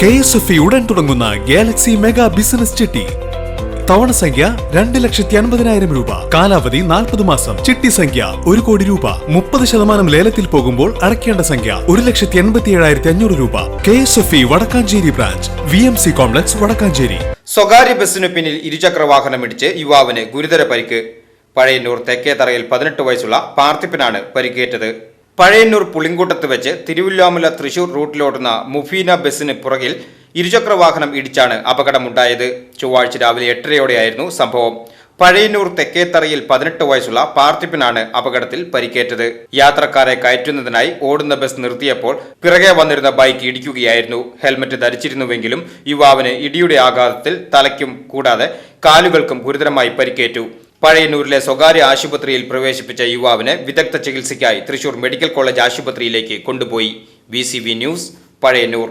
K S F ഉടൻ തുടങ്ങുന്ന Galaxy mega business ചിട്ടി. തവണ സംഖ്യ രണ്ട് ലക്ഷത്തി അൻപതിനായിരം രൂപ. കാലാവധി നാൽപ്പത് മാസം. ചിട്ടി സംഖ്യ ഒരു കോടി രൂപ. മുപ്പത് ശതമാനം ലേലത്തിൽ പോകുമ്പോൾ അടയ്ക്കേണ്ട സംഖ്യ ഒരു ലക്ഷത്തി എൺപത്തി ഏഴായിരത്തി അഞ്ഞൂറ് രൂപ. K S F E Vadakkanchery branch. V M C complex Vadakkanchery. സ്വകാര്യ ബസ്സിനു പിന്നിൽ ഇരുചക്ര വാഹനം ഇടിച്ച് യുവാവിന് ഗുരുതര പരിക്ക്. പഴയന്നൂർ തെക്കേതറയിൽ പതിനെട്ട് വയസ്സുള്ള പാർത്ഥിപ്പനാണ് പരിക്കേറ്റത്. പഴയന്നൂർ പുളിങ്കൂട്ടത്ത് വെച്ച് തിരുവില്ലാമല തൃശൂർ റൂട്ടിലോടുന്ന മുഫീന ബസ്സിന് പുറകിൽ ഇരുചക്ര വാഹനം ഇടിച്ചാണ് അപകടമുണ്ടായത്. ചൊവ്വാഴ്ച രാവിലെ എട്ടരയോടെയായിരുന്നു സംഭവം. പഴയന്നൂർ തെക്കേത്തറയിൽ പതിനെട്ട് വയസ്സുള്ള പാർത്ഥിപ്പിനാണ് അപകടത്തിൽ പരിക്കേറ്റത്. യാത്രക്കാരെ കയറ്റുന്നതിനായി ഓടുന്ന ബസ് നിർത്തിയപ്പോൾ പിറകെ വന്നിരുന്ന ബൈക്ക് ഇടിക്കുകയായിരുന്നു. ഹെൽമറ്റ് ധരിച്ചിരുന്നുവെങ്കിലും യുവാവിന് ഇടിയുടെ ആഘാതത്തിൽ തലയ്ക്കും കൂടാതെ കാലുകൾക്കും ഗുരുതരമായി പരിക്കേറ്റു. പഴയന്നൂരിലെ സ്വകാര്യ ആശുപത്രിയിൽ പ്രവേശിപ്പിച്ച യുവാവിനെ വിദഗ്ധ ചികിത്സയ്ക്കായി തൃശൂർ മെഡിക്കൽ കോളേജ് ആശുപത്രിയിലേക്ക് കൊണ്ടുപോയി. V news Pazhayannur.